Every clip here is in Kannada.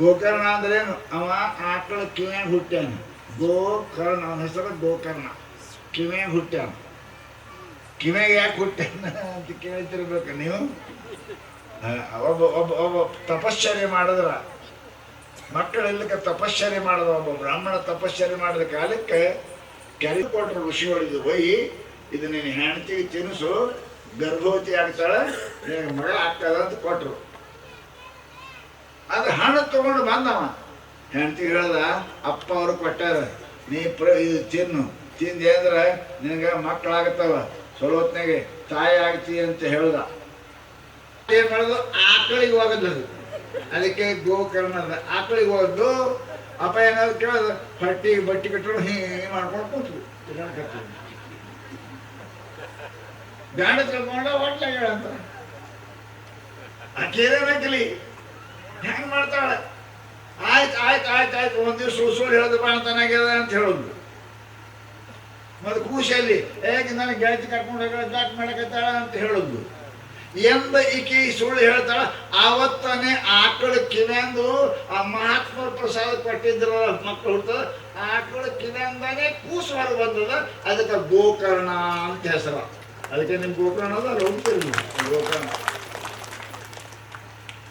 ಗೋಕರ್ಣ ಅಂದ್ರೇನು ಅವ ಆಕಳ ಕಿವ್ಯಾಗ ಹುಟ್ಟ್ಯಾನ. ಗೋಕರ್ಣ, ಅವನ ಹೆಸರು ಗೋಕರ್ಣ. ಕಿವ್ಯಾಗ ಹುಟ್ಟ್ಯಾನ. ಕಿವಿಯಾಗ ಯಾಕೆ ಹುಟ್ಟ್ಯಾನ ಅಂತ ಕೇಳ್ತಿರ್ಬೇಕು ನೀವು? ಒಬ್ಬ ಒಬ್ಬ ಒಬ್ಬ ತಪಶ್ಚರ್ಯ ಮಾಡಿದ್ರ. ಮಕ್ಕಳೆಲ್ಲಕ್ಕೆ ತಪಶ್ಚರ್ಯ ಮಾಡಿದ ಒಬ್ಬ ಬ್ರಾಹ್ಮಣ ತಪಶ್ಚರ್ಯ ಮಾಡಿದ ಕಾಲಕ್ಕೆ ಕೆರೆ ಕೊಟ್ಟರು ಋಷಿಗಳಿದ್ದು ಒಯ್ಯಿ ಇದು ನೀನು ಹೆಂಡತಿಗೆ ತಿನಿಸು ಗರ್ಭವತಿ ಆಗ್ತಾಳೆ ಮಗಳ ಮಗ ಆಗ್ತದ ಅಂತ ಕೊಟ್ರು. ಅದು ಹಣ ತಗೊಂಡು ಬಂದವ. ಹೆಂಡತಿ ಹೇಳ್ದ, ಅಪ್ಪ ಅವ್ರು ಕೊಟ್ಟಾರ, ನೀ ಪ್ರ, ಇದು ತಿನ್ನು. ತಿಂದೆ ಅಂದ್ರೆ ನಿನಗೆ ಮಕ್ಕಳಾಗತ್ತವ. ಸ್ವಲ್ಪ ಹೊತ್ನಾಗೆ ತಾಯಿ ಆಗ್ತಿ ಅಂತ ಹೇಳ್ದ. ಏನ್ ಮಾಡೋದು? ಆಕಳಿಗೆ ಹೋಗದ್ದು ಅದಕ್ಕೆ ಗೋಕರ್ಣ ಅದ. ಆಕಳಿಗೆ ಹೋದ್ದು, ಅಪ್ಪ ಏನಾದ್ರು ಕೇಳೋದು ಬಟ್ಟಿ ಬಟ್ಟಿ ಕಟ್ಟೋದು ಹಿಂಗೆ ಮಾಡ್ಕೊಂಡು ಕೂತು. ಬ್ಯಾಡ ತಗೊಂಡ ಹೋಟ್ಲಾಗ ಅಂತ ಆಕೇನೇನಕ್ಕಲಿ ಹೆಂಗ್ ಮಾಡ್ತಾಳೆ? ಆಯ್ತು ಆಯ್ತು ಆಯ್ತು ಆಯ್ತು. ಒಂದ್ ದಿವ್ಸ ಸುಳ್ಳು ಸುಳ್ಳು ಹೇಳೋದು ಬಾಣತನಾಗ್ಯದ ಅಂತ ಹೇಳೋದು. ಮತ್ತೆ ಕೂಸಲ್ಲಿ ಹೇಗೆ ನನಗೆ ಗೆಳತಿ ಕರ್ಕೊಂಡು ಹೋಗ ಜಾಕ್ ಮಾಡಕತ್ತಾಳ? ಅಂತ ಹೇಳೋದು. ಎಂದ ಈಕಿ ಸುಳ್ಳು ಹೇಳ್ತಾಳ. ಆವತ್ತನೇ ಆಕಳ ಕಿವ್ಯಾಂದು ಆ ಮಹಾತ್ಮ ಪ್ರಸಾದ ಕೊಟ್ಟಿದ್ರ ಮಕ್ಕಳು ಹುಡ್ತದ ಆಕಳ ಕಿವ್ಯಾಂದಾನೆ ಕೂಸು ಹೊರಗೆ ಬಂದದ. ಅದಕ್ಕೆ ಗೋಕರ್ಣ ಅಂತ ಹೆಸರ. ಅದಕ್ಕೆ ನಿಮ್ ಗೋಕರ್ಣ ಅದ ಅಲ್ಲಿ ಗೋಕರ್ಣ.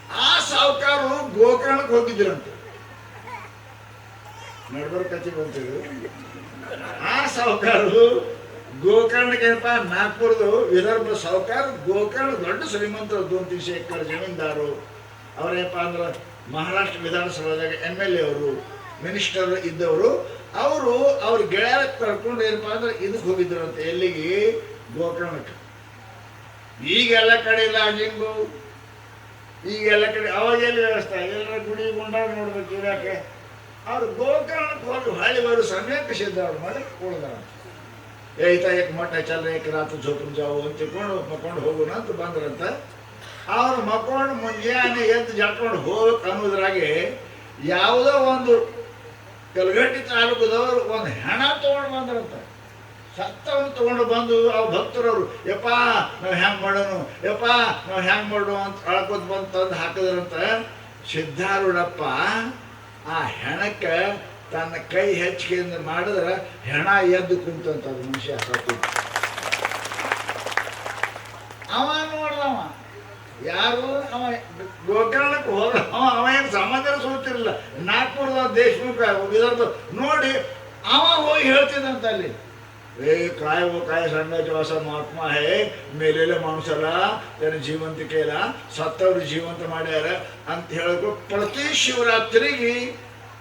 ಆ ಸಾವುಕಾರರು ಗೋಕರ್ಣಕ್ಕೆ ಹೋಗಿದ್ರಂತೆ ನಡ್ಬರ್ ಕಚಿ ಬಂತಿದ್ರು ಆ ಸಾವುಕಾರರು ಗೋಕರ್ಣಕ್ಕೆ ಏನಪ್ಪ, ನಾಗ್ಪುರದು ವಿದರ್ಭ ಸಾವುಕಾರ, ಗೋಕರ್ಣ ದೊಡ್ಡ ಶ್ರೀಮಂತರು ದೊಂದು ಶೇಖರ್ ಜಮೀನ್ದಾರು. ಅವರೇನಪ್ಪ ಅಂದ್ರೆ ಮಹಾರಾಷ್ಟ್ರ ವಿಧಾನಸಭಾದಾಗ ಎಂ ಎಲ್ ಎ ಅವರು, ಮಿನಿಸ್ಟರ್ ಇದ್ದವರು. ಅವರು ಅವ್ರ ಗೆಳೆಯರ ಕರ್ಕೊಂಡು ಏನಪ್ಪ ಅಂದ್ರೆ ಇದಕ್ಕೆ ಹೋಗಿದ್ರು ಅಂತ ಎಲ್ಲಿಗೆ? ಗೋಕರ್ಣಕ್ಕೆ. ಈಗೆಲ್ಲ ಕಡೆ ಇಲ್ಲ ಹಿಂಗು ಈಗೆಲ್ಲ ಕಡೆ, ಅವಾಗ ಎಲ್ಲಿ ವ್ಯವಸ್ಥೆ? ಎಲ್ಲರ ಗುಡಿ ಗುಂಡ ನೋಡ್ಬೇಕು ಇರಾಕೆ. ಅವ್ರು ಗೋಕರ್ಣಕ್ಕೆ ಹೋಗಿ ಹಳ್ಳಿ ಬರೋ ಸಮಯಕ್ಕೆ ಸಿದ್ಧಾರ್ಥ ಮಾಡಿ ಉಳ್ದಾರ. ಏತ ಏಕ್ ಮಠ ಚಲ್ಲ ಏಕ್ ರಾತ್ರಿ ಜೋಪನ್ ಜಾವು ಅಂತ ತಿಳ್ಕೊಂಡು ಮಕ್ಕೊಂಡು ಹೋಗೋಣ ಅಂತ ಬಂದ್ರಂತ. ಅವ್ರು ಮಕ್ಕೊಂಡು ಮುಂಜಾನೆ ಎದ್ದು ಜಟ್ಕೊಂಡು ಹೋಗಕ್ಕೆ ಅನ್ನೋದ್ರಾಗೆ ಯಾವುದೋ ಒಂದು ಕಲಗಟ್ಟಿ ತಾಲೂಕದವ್ರು ಒಂದು ಹೆಣ ತೊಗೊಂಡು ಬಂದ್ರಂತ. ಸತ್ತವನ್ನು ತಗೊಂಡು ಬಂದು ಆ ಭಕ್ತರವರು, ಯಪ್ಪ, ನಾವು ಹೆಂಗೆ ಮಾಡೋನು? ಯಪ್ಪ, ನಾವು ಹೆಂಗೆ ಮಾಡೋ ಅಂತ ಅಳ್ಕೊತ ಬಂದು ತಂದು ಹಾಕಿದ್ರಂತ ಸಿದ್ಧಾರೂಢಪ್ಪ ಆ ಹೆಣಕ್ಕೆ ತನ್ನ ಕೈ ಹೆಚ್ಚಿಗೆಯಿಂದ ಮಾಡಿದ್ರೆ ಹೆಣ ಎದ್ದು ಕುಂತಂತ ಮನುಷ್ಯ ಸತ್ತು. ಅವ ನೋಡ್ದವ ಯಾರು? ಅವ ಗೋಕರ್ಣಕ್ಕೆ ಹೋದ ಅವ ಅವ ಏನು ಸಂಬಂಧ ಸೋತಿರಲಿಲ್ಲ ನಾಗ್ಪುರದ ದೇಶಮುಖ ವಿದರ್ಭ ನೋಡಿ ಅವ ಹೋಗಿ ಹೇಳ್ತಿದ್ದಂತ ಅಲ್ಲಿ. ಏ काय वो काय सांगायचं असा महात्मा आहे मेलेले माणसाला त्याने जिवंत केला ಸತ್ತವ್ರು ಜೀವಂತ ಮಾಡ್ಯಾರ ಅಂತ ಹೇಳಬೇಕು ಪ್ರತಿ ಶಿವರಾತ್ರಿಗೆ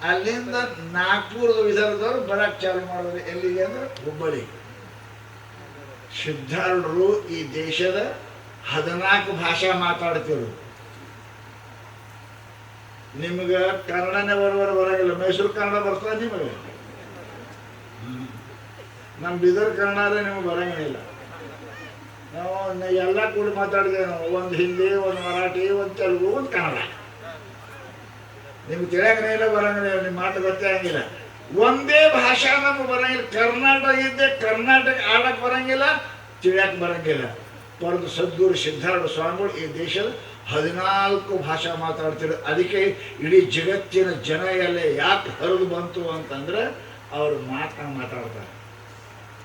ಅಲ್ಲಿಂದ ನಾಗ್ಪುರದ ವಿದರ್ಭದವ್ರು ಬರಕ್ ಚಾಲು ಮಾಡೋದು ಎಲ್ಲಿಗೆ ಅಂದ್ರೆ ಹುಬ್ಬಳ್ಳಿ ಸಿದ್ಧಾರೂಢರು ಈ ದೇಶದ ಹದಿನಾಲ್ಕು ಭಾಷೆ ಮಾತಾಡ್ತಿರು ನಿಮ್ಗೆ ಕನ್ನಡನೇ ಬರೋವರೆ ಬರಂಗಿಲ್ಲ ಮೈಸೂರು ಕನ್ನಡ ಬರ್ತದೆ ನಿಮಗೆ ನಮ್ಮ ಬಿದರ್ ಕನ್ನಡ ನಿಮ್ಗೆ ಬರಂಗಿಲ್ಲ. ನಾವು ಎಲ್ಲ ಕೂಡಿ ಮಾತಾಡಿದೆ ನಾವು ಒಂದು ಹಿಂದಿ, ಒಂದು ಮರಾಠಿ, ಒಂದು ತೆಲುಗು, ಒಂದು ಕನ್ನಡ. ನಿಮ್ಗೆ ತಿಳಿಯಂಗನೇ ಇಲ್ಲ ಬರಂಗಿಲ್ಲ ನಿಮ್ಮ ಮಾತು ಗೊತ್ತೇ ಆಗಿಲ್ಲ. ಒಂದೇ ಭಾಷಾ ನಮ್ಗೆ ಬರಂಗಿಲ್ಲ. ಕರ್ನಾಟಕ ಇದ್ದೆ ಕರ್ನಾಟಕ ಆಡಕ್ಕೆ ಬರಂಗಿಲ್ಲ ತಿಳಿಯಕ್ಕೆ ಬರಂಗಿಲ್ಲ. ಪರದು ಸದ್ಗುರು ಸಿದ್ಧಾರ್ಥ ಸ್ವಾಮಿಗಳು ಈ ದೇಶದ ಹದಿನಾಲ್ಕು ಭಾಷಾ ಮಾತಾಡ್ತಿದ್ರು. ಅದಕ್ಕೆ ಇಡೀ ಜಗತ್ತಿನ ಜನ ಎಲ್ಲ ಯಾಕೆ ಹರಿದು ಬಂತು ಅಂತಂದ್ರೆ ಅವ್ರು ಮಾತನ್ನ ಮಾತಾಡ್ತಾರೆ.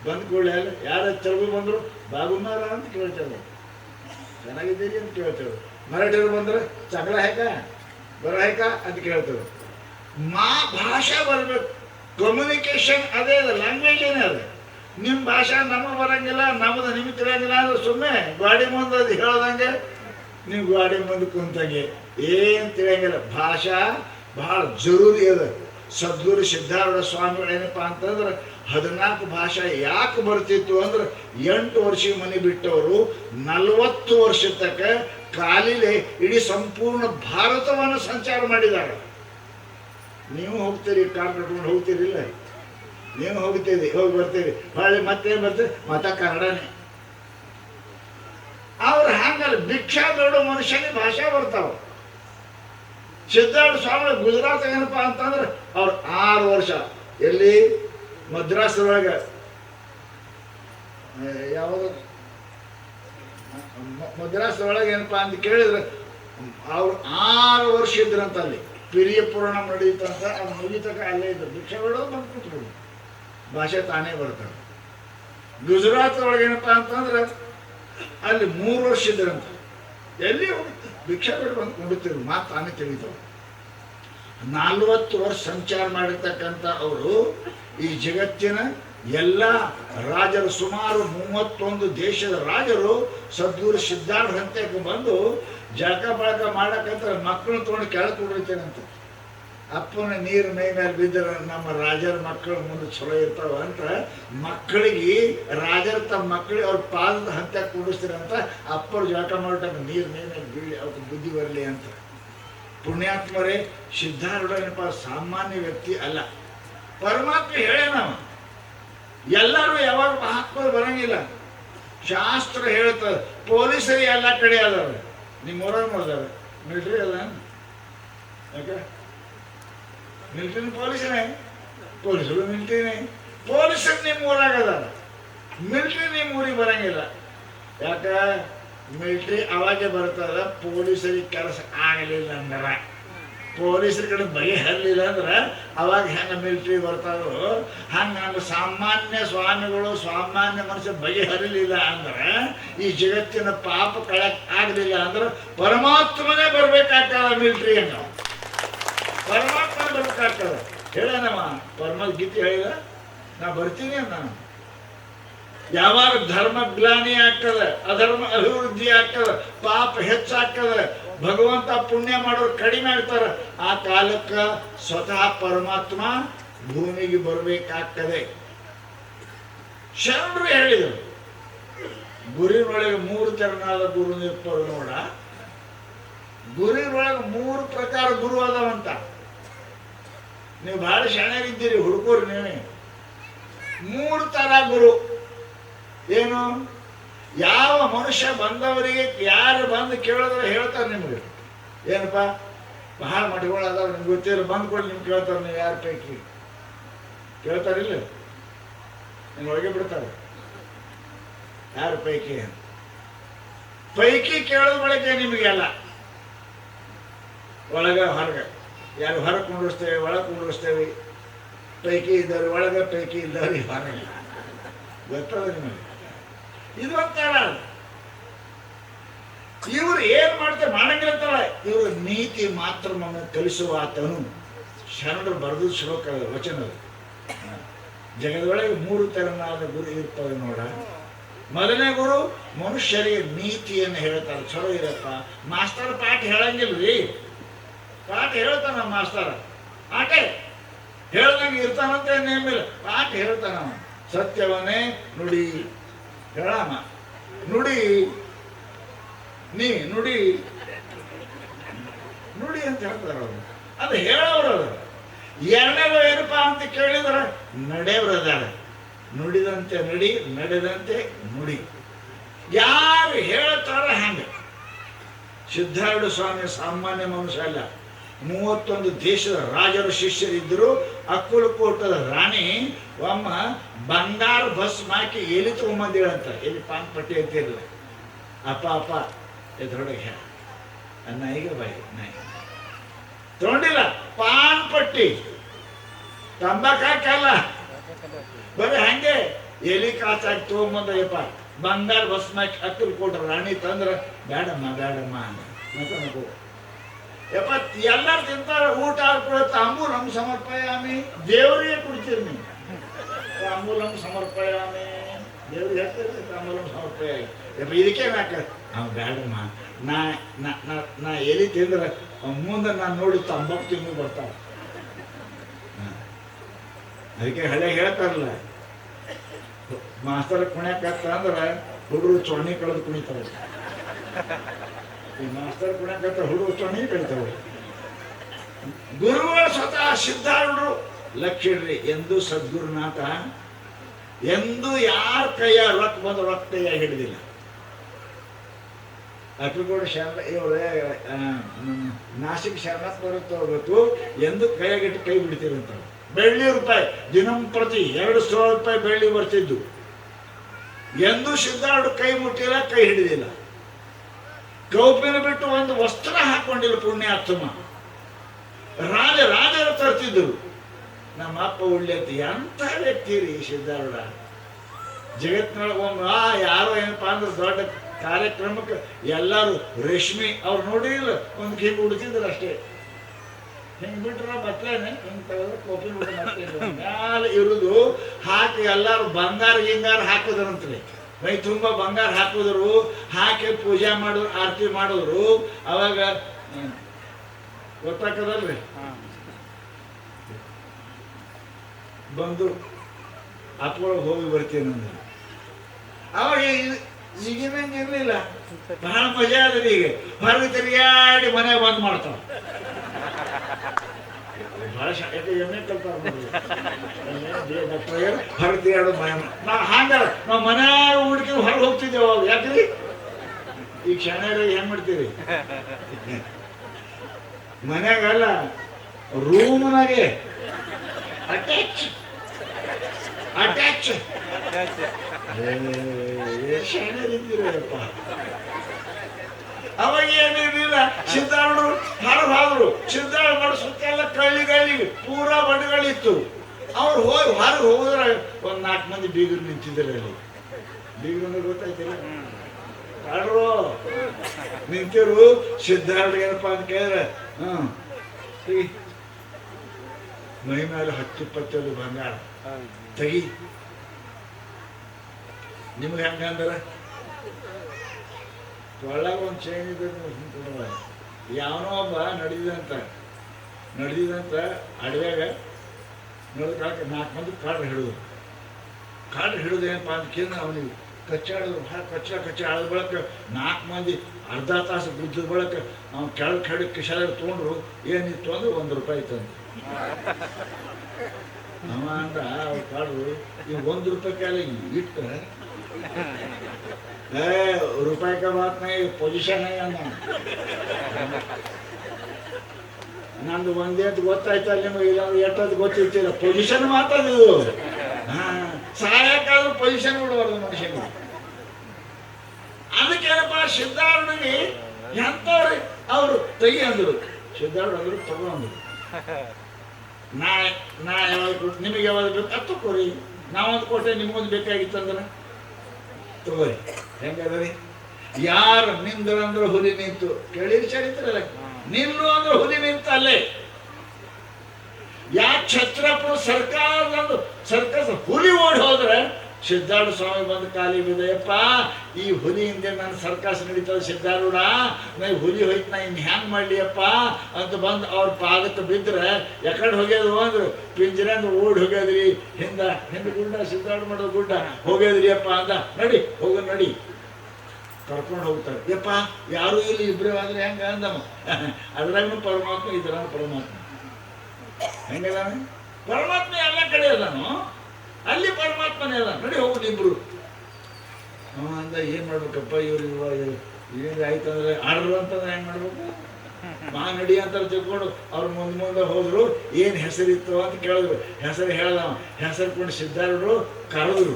ಬಂದ ಕೂಡಲೇ ಯಾರು ತೆಲುಗು ಬಂದರು? ಬಾಗುಮಾರ ಅಂತ ಕೇಳ್ತೇವೆ. ಚೆನ್ನಾಗಿದ್ದೀರಿ ಅಂತ ಕೇಳ್ತೇವೆ. ಮರಾಠಿಯರು ಬಂದ್ರೆ ಚಗಳ ಹೇಕ ಬರ ಹೇಕ ಅಂತ ಕೇಳ್ತೇವೆ. ಮಾ ಭಾಷೆ ಬರಬೇಕು ಕಮ್ಯುನಿಕೇಶನ್ ಅದೇ ಅದ ಲ್ಯಾಂಗ್ವೇಜ್ ಏನೇ ಅದ ನಿಮ್ಮ ಭಾಷೆ ನಮಗೆ ಬರಂಗಿಲ್ಲ ನಮ್ಮದು ನಿಮಗೆ ತಿಳಿಯಂಗಿಲ್ಲ ಅಂದ್ರೆ ಸುಮ್ಮನೆ ಗಾಡಿ ಮುಂದೆ ಅದು ಹೇಳೋದಂಗೆ. ನೀವು ಗಾಡಿ ಮುಂದೆ ಕುಂತಂಗೆ ಏನು ತಿಳಿಯಂಗಿಲ್ಲ. ಭಾಷಾ ಬಹಳ ಜರೂರಿ ಅದ. ಸದ್ಗುರು ಸಿದ್ಧಾರೂಢ ಸ್ವಾಮಿಗಳು ಏನಪ್ಪ ಅಂತಂದ್ರೆ ಹದಿನಾಲ್ಕು ಭಾಷೆ ಯಾಕೆ ಬರ್ತಿತ್ತು ಅಂದ್ರೆ ಎಂಟು ವರ್ಷ ಮನೆ ಬಿಟ್ಟವರು, ನಲವತ್ತು ವರ್ಷ ತಕ್ಕ ಕಾಲಿಲೆ ಇಡೀ ಸಂಪೂರ್ಣ ಭಾರತವನ್ನು ಸಂಚಾರ ಮಾಡಿದ್ದಾರೆ. ನೀವು ಹೋಗ್ತೀರಿ, ಕಾರ್ ಕಟ್ಕೊಂಡು ಹೋಗ್ತೀರಿಲ್ಲ ನೀವು ಹೋಗ್ತೀರಿ, ಹೋಗಿ ಬರ್ತೀರಿ. ಹೊಳ್ಳಿ ಮತ್ತೇನು ಬರ್ತೀರಿ? ಮತ ಕನ್ನಡನೇ. ಅವ್ರು ಹಂಗಲ್ಲ, ಭಿಕ್ಷಾ ಬೇಡೋ ಮನುಷ್ಯನೇ ಭಾಷೆ ಬರ್ತಾವ. ಸಿದ್ಧಾರ್ಥ ಸ್ವಾಮಿ ಗುಜರಾತ್ ಏನಪ್ಪಾ ಅಂತಂದ್ರೆ ಅವ್ರು ಆರು ವರ್ಷ. ಎಲ್ಲಿ? ಮದ್ರಾಸ್ ಯಾವಾಗ ಮದ್ರಾಸ್ ಒಳಗೆ ಏನಪ್ಪಾ ಅಂತ ಕೇಳಿದ್ರೆ, ಅವ್ರು ಆರು ವರ್ಷ ಇದ್ರಂತ ಅಲ್ಲಿ ಪಿರಿಯ ಪುರಾಣ ನಡೀತಂತ ಅದು ಮುಗಿತಕ ಅಲ್ಲೇ ಇದ್ರು ಭಿಕ್ಷೆ ಬಿಡೋದು ಬಂದು ಕೂತ್ಕೊಂಡು ಭಾಷೆ ತಾನೇ ಬರ್ತಾರೆ ಗುಜರಾತ್ ಒಳಗೆ ಏನಪ್ಪ ಅಂತಂದ್ರೆ, ಅಲ್ಲಿ ಮೂರು ವರ್ಷ ಇದ್ರಂತ. ಎಲ್ಲಿ ಭಿಕ್ಷೆ ಬಿಟ್ಟು ಬಂದು ಕೊಡುತ್ತಿರು ಮಾತು ತಾನೇ ತಿಳಿತಾವೆ. ನಲ್ವತ್ತು ವರ್ಷ ಸಂಚಾರ ಮಾಡಿರ್ತಕ್ಕಂಥ ಅವರು ಈ ಜಗತ್ತಿನ ಎಲ್ಲ ರಾಜರು ಸುಮಾರು ಮೂವತ್ತೊಂದು ದೇಶದ ರಾಜರು ಸದ್ಗುರು ಸಿದ್ಧಾರ್ಥ ಹಂತಕ್ಕೆ ಬಂದು ಜಳಕ ಬಳಕ ಮಾಡಕ್ಕಂತ ಮಕ್ಕಳು ತೊಗೊಂಡು ಕೆಳಗೆ ಕುಡಿತೇನಂತ ಅಪ್ಪನ ನೀರು ಮೈ ಮೇಲೆ ಬಿದ್ದರೆ ನಮ್ಮ ರಾಜರ ಮಕ್ಕಳು ಮುಂದೆ ಚಲೋ ಇರ್ತಾವ ಅಂತ ಮಕ್ಕಳಿಗೆ ರಾಜರ ತಮ್ಮ ಮಕ್ಕಳಿಗೆ ಅವ್ರ ಪಾದದ ಹಂತ ಕೂಡಿಸ್ತೀರಂತ ಅಪ್ಪರು ಜಳಕ ಮಾಡಕ್ಕೆ ನೀರು ಮೈ ಮೇಲೆ ಬೀಳಿ ಅವ್ರಿಗೆ ಬುದ್ಧಿ ಬರಲಿ ಅಂತ. ಪುಣ್ಯಾತ್ಮರೇ, ಸಿದ್ಧಾರೂಢನಪ್ಪ ಸಾಮಾನ್ಯ ವ್ಯಕ್ತಿ ಅಲ್ಲ. ಪರಮಾತ್ಮ ಹೇಳೇನವ ಎಲ್ಲರೂ ಯಾವಾಗ ಮಹಾತ್ಮರು ಬರಂಗಿಲ್ಲ. ಶಾಸ್ತ್ರ ಹೇಳ್ತದೆ ಪೊಲೀಸರು ಎಲ್ಲ ಕಡೆ ಅದಾವೆ ನಿಮ್ಮ ಊರಾಗ ಮಿಲ್ಟ್ರಿ ಅಲ್ಲ? ಯಾಕೆ? ಮಿಲಿಟ್ರಿ ಪೊಲೀಸನೇ ಪೊಲೀಸರು ಮಿಲ್ಟ್ರಿನೇ ಪೊಲೀಸರು ನಿಮ್ಮ ಊರಾಗ ಅದಾರ ಮಿಲ್ಟ್ರಿ ನಿಮ್ಮ ಊರಿಗೆ ಬರಂಗಿಲ್ಲ. ಯಾಕ? ಮಿಲ್ಟ್ರಿ ಅವಾಗೆ ಬರ್ತದ ಪೊಲೀಸರಿಗೆ ಕೆಲಸ ಆಗಲಿಲ್ಲ ಅಂದ್ರೆ. ಪೊಲೀಸರ ಕಡೆ ಬಗೆಹರಲಿಲ್ಲ ಅಂದ್ರೆ ಅವಾಗ ಹೆಂಗೆ ಮಿಲ್ಟ್ರಿ ಬರ್ತಾರೋ, ಹಂಗೆ ನಮ್ಮ ಸಾಮಾನ್ಯ ಸ್ವಾಮಿಗಳು, ಸಾಮಾನ್ಯ ಮನುಷ್ಯ ಬಗೆಹರಿಲಿಲ್ಲ ಅಂದ್ರೆ, ಈ ಜಗತ್ತಿನ ಪಾಪ ಕಳಕ್ ಆಗಲಿಲ್ಲ ಅಂದ್ರೆ ಪರಮಾತ್ಮನೇ ಬರ್ಬೇಕಾಗ್ತದ ಮಿಲ್ಟ್ರಿ ಹಂಗ ಪರಮಾತ್ಮ ಬರ್ಬೇಕಾಗ್ತದ ಹೇಳನವ ಪರಮ ಗೀತೆ ಹೇಳಿದ? ನಾ ಬರ್ತೀನಿ ಅಂತ ನಾನು. ಯಾವಾಗ ಧರ್ಮ ಗ್ಲಾನಿ ಆಗ್ತದೆ, ಅಧರ್ಮ ಅಭಿವೃದ್ಧಿ ಆಗ್ತದೆ, ಪಾಪ ಹೆಚ್ಚಾಗ್ತದೆ ಭಗವಂತ ಪುಣ್ಯ ಮಾಡೋರು ಕಡಿಮೆ ಆಗ್ತಾರೆ. ಆ ಕಾಲಕ್ಕೆ ಸ್ವತಃ ಪರಮಾತ್ಮ ಭೂಮಿಗೆ ಬರಬೇಕಾಗ್ತದೆ. ಶರಣರು ಹೇಳಿದರು, ಗುರಿನೊಳಗೆ ಮೂರು ತೆರನಾದ ಗುರು ನಿರ್ಪರು ನೋಡ. ಗುರಿನೊಳಗೆ ಮೂರು ಪ್ರಕಾರ ಗುರು ಅದಾವಂತ ನೀವು ಬಹಳ ಶಾಣ್ಯರಿದ್ದೀರಿ, ಹುಡುಗರು ನೀವೇ. ಮೂರು ತರ ಗುರು. ಏನು? ಯಾವ ಮನುಷ್ಯ ಬಂದವರಿಗೆ ಯಾರು ಬಂದು ಕೇಳಿದ್ರೆ ಹೇಳ್ತಾರೆ ನಿಮಗೆ? ಏನಪ್ಪ? ಬಹಳ ಮಠಗಳು ಅದಾವ, ನಿಮ್ಗೆ ಗೊತ್ತಿಲ್ಲ. ಬಂದು ಕೊಡಿ ನಿಮ್ಗೆ ಕೇಳ್ತಾರೆ ನೀವು ಯಾರು ಪೈಕಿ? ಕೇಳ್ತಾರಿಲ್ಲ ನಿಮ್ಗೆ ಒಳಗೆ ಬಿಡ್ತಾರೆ. ಯಾರು ಪೈಕಿ. ಪೈಕಿ ಕೇಳೋದ್ ಬಳಕೆ ನಿಮಗೆಲ್ಲ ಒಳಗ ಹೊರಗೆ. ಯಾರು ಹೊರಗೆ ಕುಂಡಿಸ್ತೇವೆ ಒಳಗೆ ಕುಂಡಿಸ್ತೇವೆ ಪೈಕಿ ಇದ್ದವ್ರು ಒಳಗೆ, ಪೈಕಿ ಇದ್ದವ್ರಿ ಹೊರಗೆ ಗೊತ್ತದ ನಿಮಗೆ? ಇದು ಒಂಥರ ಇವರು ಏನ್ ಮಾಡ್ತಾರೆ ಮಾಡಂಗಿರ್ತಾರ ಇವರು ನೀತಿ ಮಾತ್ರ ನಮಗೆ ಕಲಿಸುವ ಆತನು ಶರಣರು ಬರೆದು ಶ್ಲೋಕ ವಚನ. ಜಗದೊಳಗೆ ಮೂರು ತೆರನಾದ ಗುರು ಇರ್ತವೆ ನೋಡ. ಮೊದಲನೇ ಗುರು ಮನುಷ್ಯರಿಗೆ ನೀತಿಯನ್ನು ಹೇಳ್ತಾರೆ. ಚಲೋ ಇರಪ್ಪ. ಮಾಸ್ತರ್ ಪಾಠ ಹೇಳಂಗಿಲ್ರಿ. ಪಾಠ ಹೇಳ್ತಾನ ಮಾಸ್ತರ. ಆಟೆ ಹೇಳ್ದಂಗೆ ಇರ್ತಾನಂತ ನೇಮಿಲ್ಲ ಪಾಠ ಹೇಳ್ತಾನ. ಸತ್ಯವನ್ನೇ ನುಡಿ ಹೇಳಮ್ಮ ನುಡಿ, ನೀ ನುಡಿ. ನುಡಿ ಅಂತ ಹೇಳ್ತಾರೆ ಅವರು. ಅದು ಹೇಳೋರು ಅವರು ಎರಡನೇದು ಏನಪ್ಪಾ ಅಂತ ಕೇಳಿದ್ರೆ, ನಡೆಯವ್ರು ಅದಾರ ನುಡಿದಂತೆ ನಡಿ, ನಡೆದಂತೆ ನುಡಿ. ಯಾರು ಹೇಳ್ತಾರ ಹಂಗೆ. ಸಿದ್ಧಾರೂಢ ಸ್ವಾಮಿ ಸಾಮಾನ್ಯ ಮನುಷ್ಯ ಅಲ್ಲ. ಮೂವತ್ತೊಂದು ದೇಶದ ರಾಜರು, ಶಿಷ್ಯರಿದ್ದರು. ಅಕ್ಕಲಕೋಟದ ರಾಣಿ ಒಮ್ಮ ಬಂಗಾರ ಬಸ್ ಹಾಕಿ ಎಲ್ಲಿ ತಗೊಂಬಂದಿಳಂತ ಎಲ್ಲಿ ಪಾನ್ ಪಟ್ಟಿ ಅಂತಿರಲಿಲ್ಲ ಅಪ್ಪ ಅಪ್ಪ, ಎದ್ರೊಳಗೆ ಹೇಳ. ಅನ್ನ ಈಗ ಬಾಯಿ ನಾಯಿ ತಗೊಂಡಿಲ್ಲ. ಪಾನ್ ಪಟ್ಟಿ. ತಂಬಾಕ್ ಹಾಕಲ್ಲ ಬರೀ ಹಂಗೆ ಎಲಿ ಕಾಸಾಕಿ ತಗೊಂಬಂದಯ್ಯಪ್ಪ. ಬಂಗಾರ ಬಸ್ ಹಾಕಿ ಅಕ್ಕಲಕೋಟ ರಾಣಿ ತಂದ್ರ, ಬೇಡಮ್ಮ ಬೇಡಮ್ಮ ಅಂತ. ಎಲ್ಲರೂ ತಿಂತಾರ, ಊಟ ಕೂಡ ತಾಂಬೂಲಂ ಸಮರ್ಪಯಾಮಿ. ದೇವರಿಗೆ ಕುಡಿತೀರಿ ನೀವು ತಾಂಬೂಲಂ ಸಮರ್ಪಯಾಮಿ. ದೇವ್ರಿಗೆ ಹೇಳ್ತೀರಿ ತಾಂಬೂಲಂ ಸಮರ್ಪಯಾಮಿ. ಯಪ್ಪ ಇದಕ್ಕೆ ನಾಕ ಅವ್ ಬೇಡಮ್ಮ ನಾ ನಾ, ನಾ- ಎಲ್ಲಿ ತಿಂದ್ರೆ ಅವ್ನ್ ಮುಂದೆ ನಾನು ನೋಡಿ ತಂಬಾಕು ತಿಂದು ಬರ್ತಾವ ಅದಕ್ಕೆ ಹಳೆ ಹೇಳ್ತಾರಲ್ಲ, ಮಾಸ್ತರ್ ಕುಣ್ಯಾಕತ್ತ ಅಂದ್ರೆ ಹುಡುಗರು ಚೊಣ್ಣಿ ಕಳೆದು ಕುಣಿತಾರೆ. ಈ ಮಾಸ್ತರ್ ಹುಡುಗರು ಚೊಣ್ಣಿ ಕಳಿತಾವೆ ಗುರುಗಳು ಸ್ವತಃ ಸಿದ್ಧಾರೂಢರು. ಲಕ್ಷಿಡ್ರಿ ಎಂದು ಸದ್ಗುರುನಾಥ, ಎಂದು ಯಾರ ಕೈಯ ರೊಕ್ಕ ಬಂದು ರೊಕ್ಕ ಹಿಡಿದಿಲ್ಲ. ಅಕ್ಕಿಗೋಡು ಶರಣ ಇವರು ನಾಸಿಕ್ ಶರಣ ಬರುತ್ತೆ ಹೋಗ್ಬೇಕು ಎಂದು ಕೈಯಾಗಿಟ್ಟು ಕೈ ಬಿಡ್ತಿರಂತ ಬೆಳ್ಳಿ ರೂಪಾಯಿ ದಿನಂಪ್ರತಿ ಎರಡು ಸಾವಿರ ರೂಪಾಯಿ ಬೆಳ್ಳಿ ಬರ್ತಿದ್ದು. ಎಂದು ಸಿದ್ಧಾರ್ಡ್ ಕೈ ಮುಟ್ಟಿಲ್ಲ, ಕೈ ಹಿಡಿದಿಲ್ಲ. ಕೌಪಿನ ಬಿಟ್ಟು ಒಂದು ವಸ್ತ್ರ ಹಾಕೊಂಡಿಲ್ಲ ಪುಣ್ಯಾತ್ಮ. ರಾಜ, ರಾಜರು ತರ್ತಿದ್ರು. ನಮ್ಮ ಅಪ್ಪ ಒಳ್ಳೆ ಎಂತ ಎಂಥ ವ್ಯಕ್ತಿ ರೀ ಸಿದ್ಧಾರೂಢ? ಒಂದು, ಆ, ಯಾರೋ ಏನಪ್ಪಾ ಅಂದ್ರೆ ದೊಡ್ಡ ಕಾರ್ಯಕ್ರಮಕ್ಕೆ ಎಲ್ಲರೂ ರೇಷ್ಮಿ ಅವ್ರು ನೋಡಿಲ್ಲ ಒಂದು ಹೀಗೆ ಉಡ್ತಿದ್ರು ಅಷ್ಟೇ. ಹಿಂಗೆ ಬಿಟ್ರ ಬಟ್ಲೇನೆ? ಹಿಂಗೆ ತೆಗೆದ್ರೆ ಕೋಪಿ ಮ್ಯಾಲ ಇರುದು ಹಾಕಿ ಎಲ್ಲರೂ ಬಂಗಾರ, ಗಿಂಗಾರ ಹಾಕಿದ್ರಂತ್ರಿ. ಮೈ ತುಂಬ ಬಂಗಾರ ಹಾಕಿದ್ರು ಹಾಕಿ ಪೂಜೆ ಮಾಡಿದ್ರು ಆರತಿ ಮಾಡಿದ್ರು. ಅವಾಗ ಗೊತ್ತಾಗ್ತದಲ್ರಿ? ಗೊತ್ತಾಕದಲ್ರಿ ಬಂದು ಅಪ್ಪೊಳಗೆ ಹೋಗಿ ಬರ್ತೀನಿ ಅಂದ್ರೆ. ಅವಾಗ ಈಗಿನಂಗೆ ಇರಲಿಲ್ಲ. ಬಹಳ ಮಜಾ ಅದ್ರಿ ಈಗ. ಹೊರಗೆ ತಿರುಗಾಡಿ ಮನೆ ಬಂದ್ ಮಾಡ್ತಾವ. ಬಹಳ ಶ- ಯಾಕೆ ಎಮ್ಮೆ ಕಲ್ತಾರ ಹೊರಗೆ ತಿರುಗಾಡೋ ಭಯ ನಾ ಹಂಗ ನಾವು ಮನ್ಯಾಗ ಹುಡುಕಿ ಹೊರಗೆ ಹೋಗ್ತಿದ್ದೇವೆ ಅವಾಗ. ಯಾಕ್ರಿ ಈ ಕ್ಷಣ ಹೆಂಗ್ ಮಾಡ್ತೀರಿ? ಮನ್ಯಾಗಲ್ಲ ರೂಮ್ನಾಗೆ ಅಟ್ಯಾಚ್ ಅಟ್ಯಾಚ್ ಅಟ್ಯಾಚ್ ಅವಾಗ ಏನಿರಲಿಲ್ಲ ಸಿದ್ಧಾರೂಢರು ಹೊರಗೆ ಹಾದ್ರು ಸುತ್ತ ಎಲ್ಲ ಕಳ್ಳಿ ಗಳ್ಳಿ ಪೂರಾ ಬಂಡುಗಳಿತ್ತು. ಅವ್ರು ಹೋಗಿ ಹೊರಗೆ ಹೋದ್ರೆ ಒಂದ್ ನಾಲ್ಕು ಮಂದಿ ಬೀಗರು ನಿಂತಿದ್ದಾರೆ ಅಲ್ಲಿ. ಬೀಗರು ಗೊತ್ತಾಯ್ತಿಲ್ಲ? ಕಾಡ್ರು ನಿಂತಿರು. ಸಿದ್ಧಾರೂಢ ಏನಪ್ಪ ಅಂತ ಕೇಳಿದ್ರೆ, ಹ್ಮ್. ಮೈ ಮೇಲೆ ಹತ್ತು ಇಪ್ಪತ್ತೇಳು ಬಂಗಾರ. ತೆಗಿ. ನಿಮ್ಗೆ ಹೆಂಗ ಅಂದ್ರೆ? ಒಳಗ ಒಂದು ಚೈನ್ ಇದೆ ಯಾವನೋ ಒಬ್ಬ ನಡೆದಿದಂತ ನಡೆದಿದಂತ ಅಡವ್ಯಾಗ ನೋಡಕ್ಕೆ ನಾಲ್ಕು ಮಂದಿ ಕಾಡು ಹಿಡಿದು ಕಾಡು ಹಿಡಿದು ಏನಪ್ಪ ಅಂತ ಕೇಳಿದ್ರೆ ಅವನಿಗೆ ಕಚ್ಚಾಡಿದ್ರು ಹಾ ಕಚ್ಚ ಕಚ್ಚ ಆದ ಬಳಕ ನಾಲ್ಕು ಮಂದಿ ಅರ್ಧ ತಾಸು ಬಿದ್ದ ಬಳಕ ಅವ್ನು ಕೆಳಗೆ ಕೆಳಗೆ ಕಿಶಾಲ ತೊಗೊಂಡ್ರು ಏನಿತ್ತು ಅಂದ್ರೆ ಒಂದು ರೂಪಾಯಿ ತಂದು ಅವ ಅಂದ ಅವ್ರು ಕಾಡು ಈ ಒಂದು ರೂಪಾಯಿ ಕಾಲ ಇಟ್ಟು ಏ ರೂಪಾಯಿ का बात नहीं ಪೊಸಿಷನ್ है ಅಂದ ನಂದು ಒಂದೇ ಅಂತ ಗೊತ್ತಾಯ್ತಲ್ಲ ನಿಮಗೆ ಇಲ್ಲ ಎಷ್ಟೊತ್ತು ಗೊತ್ತಿರ್ತಿಲ್ಲ ಪೊಸಿಷನ್ ಮಾತಾಡಿದು ಹಾ ಸಹಾಯಕ್ಕಾದ್ರೂ ಪೊಸಿಷನ್ ಬಿಡಬಾರ್ದು ಮನುಷ್ಯನಿಗೆ ಅದಕ್ಕೇನಪ್ಪ ಸಿದ್ಧಾರೂಢನಿಗೆ ಎಂತವ್ರಿ ಅವರು ತೆಗಿ ಅಂದ್ರು ಸಿದ್ಧಾರೂಢ ಅಂದ್ರು ತಗೋ ಅಂದ್ರು ನಾಳೆ ನಾ ಯಾವಾಗ ಕೊಟ್ಟು ನಿಮಗೆ ಯಾವಾಗ ಬೇಕು ಅದು ತಗೋರಿ ನಾವೊಂದು ಕೊಟ್ಟೆ ನಿಮ್ಗೊಂದು ಬೇಕಾಗಿತ್ತು ಅಂದ್ರೆ ತಗೋರಿ ಹೆಂಗದ್ರಿ ಯಾರು ನಿಂದ್ರ ಅಂದ್ರೆ ಹುಲಿ ನಿಂತು. ಕೇಳಿರಿ ಚರಿತ್ರಲ್ಲ ನಿಲ್ಲು ಅಂದ್ರೆ ಹುಲಿ ನಿಂತ ಅಲ್ಲೇ. ಯಾ ಛತ್ರಪುರ ಸರ್ಕಾರದ ಸರ್ಕಸ್ ಹುಲಿ ಓಡಿ ಹೋದ್ರೆ ಸಿದ್ಧಾರೂಢ ಸ್ವಾಮಿ ಬಂದು ಕಾಲಿ ಬಿದ್ದಯಪ್ಪ ಈ ಹುಲಿಯಿಂದ ನನ್ನ ಸರ್ಕಸ್ ನಡೀತದೆ ಸಿದ್ಧಾರೂಢ. ನಾ ಹುಲಿ ಹೋಯ್ತು, ನಾ ಇನ್ನು ಹ್ಯಾಂಗ್ ಮಾಡಲಿಯಪ್ಪ ಅಂತ ಬಂದು ಅವ್ರ ಪಾದಕ್ಕೆ ಬಿದ್ದರೆ ಯಾಕಡೆ ಹೋಗ್ಯದು ಅಂದ್ರೆ ಓಡ್ ಓಡಿ ಹೋಗ್ಯದ್ರಿ, ಹಿಂದ ಹಿಂದ ಗುಡ್ಡ, ಸಿದ್ಧಾರ್ಥ ಮಾಡೋದು ಗುಡ್ಡ ಹೋಗ್ಯದ್ರಿ ಅಪ್ಪ ಅಂತ, ನಡಿ, ಹೋಗ, ನಡಿ. ಕರ್ಕೊಂಡು ಹೋಗ್ತಾರೆ. ಯಪ್ಪ, ಯಾರು ಇಲ್ಲಿ ಇಬ್ರು ಆದ್ರೆ ಹೆಂಗ ಅಂದಮ್ಮ? ಅದ್ರಾಗೂ ಪರಮಾತ್ಮ ಇದ್ರ ಪರಮಾತ್ಮ. ಹೆಂಗದಾನೆ? ಪರಮಾತ್ಮ ಎಲ್ಲ ಕಡೆ ಅದಾನು ಅಲ್ಲಿ ಪರಮಾತ್ಮನೇ ಅಲ್ಲ ನಡಿ ಹೋಗು ಇಬ್ರು ಅವ ಅಂದ ಏನು ಮಾಡ್ಬೇಕಪ್ಪ ಇವ್ರು ಇವಾಗ? ಏನ್ ಆಯ್ತಂದ್ರೆ ಆರ್ಡ್ರ್ ಅಂತಂದ್ರೆ ಹೆಂಗ್ ಮಾಡ್ಬೇಕು? ಮಾ ನಡಿ ಅಂತ ತಿಳ್ಕೊಂಡು ಅವ್ರು ಮುಂದೆ ಮುಂದೆ ಹೋದ್ರು. ಏನ್ ಹೆಸರಿತ್ತು ಅಂತ ಕೇಳಿದ್ರು. ಹೆಸರು ಹೇಳ ಹೆಸರು ಕೊಂಡು ಸಿದ್ಧಾರರು ಕರೆದ್ರು.